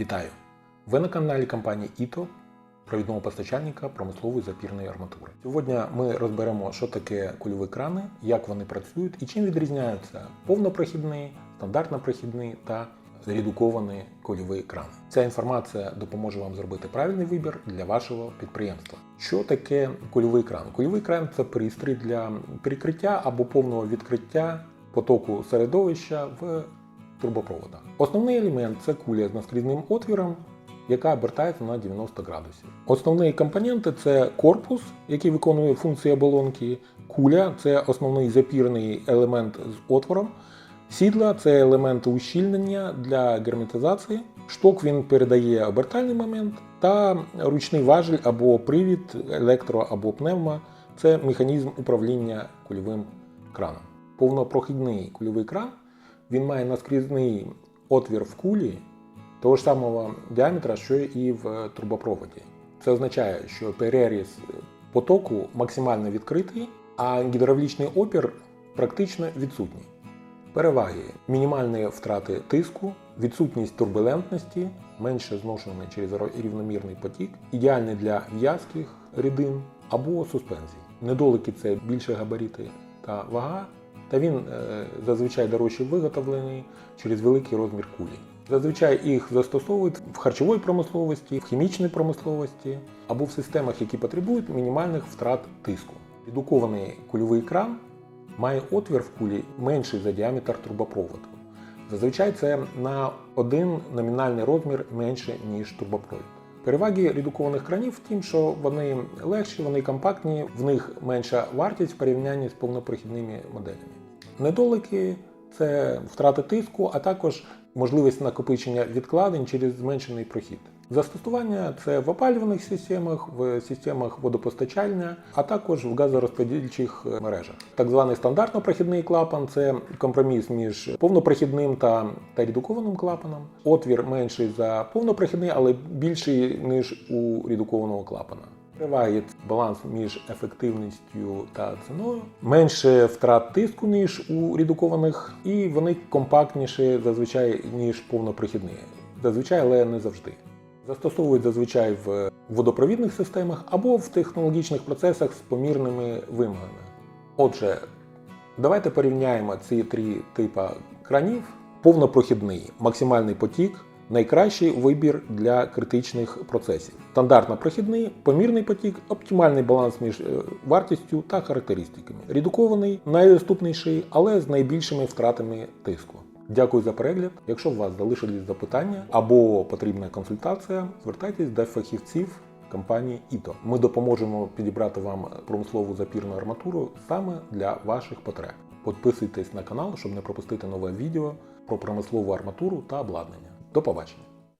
Вітаю! Ви на каналі компанії ITO, провідного постачальника промислової запірної арматури. Сьогодні ми розберемо, що таке кульові крани, як вони працюють і чим відрізняються повнопрохідний, стандартнопрохідний та редукований кульовий кран. Ця інформація допоможе вам зробити правильний вибір для вашого підприємства. Що таке кульовий кран? Кульовий кран це пристрій для перекриття або повного відкриття потоку середовища в трубопроводах. Основний елемент це куля з наскрізним отвіром, яка обертається на 90 градусів. Основні компоненти це корпус, який виконує функції оболонки, куля це основний запірний елемент з отвором. Сідла це елементи ущільнення для герметизації. Шток він передає обертальний момент, та ручний важіль або привід, електро або пневма це механізм управління кульовим краном. Повнопрохідний кульовий кран він має наскрізний отвір в кулі того ж самого діаметра, що і в трубопроводі. Це означає, що переріз потоку максимально відкритий, а гідравлічний опір практично відсутній. Переваги: мінімальні втрати тиску, відсутність турбулентності, менше зношений через рівномірний потік, ідеальний для в'язких рідин або суспензій. Недоліки це більше габарити та вага, та він е, зазвичай дорожче виготовлений через великий розмір кулі. Зазвичай їх застосовують в харчовій промисловості, в хімічній промисловості або в системах, які потребують мінімальних втрат тиску. Редукований кульовий кран має отвір в кулі менший за діаметр трубопроводу. Зазвичай це на один номінальний розмір менше, ніж трубопровід. Переваги редукованих кранів в тім, що вони легші, вони компактні, в них менша вартість в порівнянні з повнопрохідними моделями. Недоліки це втрати тиску, а також можливість накопичення відкладень через зменшений прохід. Застосування це в опалюваних системах, в системах водопостачання, а також в газорозподільчих мережах. Так званий стандартно-прохідний клапан це компроміс між повнопрохідним та, та редукованим клапаном. Отвір менший за повнопрохідний, але більший ніж у редукованого клапана. Триває баланс між ефективністю та ціною, менше втрат тиску, ніж у редукованих, і вони компактніші зазвичай, ніж повнопрохідні. Зазвичай, але не завжди. Застосовують зазвичай в водопровідних системах або в технологічних процесах з помірними вимогами. Отже, давайте порівняємо ці три типи кранів. Повнопрохідний максимальний потік найкращий вибір для критичних процесів. Стандартно прохідний, помірний потік, оптимальний баланс між е, вартістю та характеристиками. Редукований, найдоступніший, але з найбільшими втратами тиску. Дякую за перегляд. Якщо у вас залишились запитання або потрібна консультація, звертайтесь до фахівців компанії ITO. Ми допоможемо підібрати вам промислову запірну арматуру саме для ваших потреб. Підписуйтесь на канал, щоб не пропустити нове відео про промислову арматуру та обладнання. До побачення!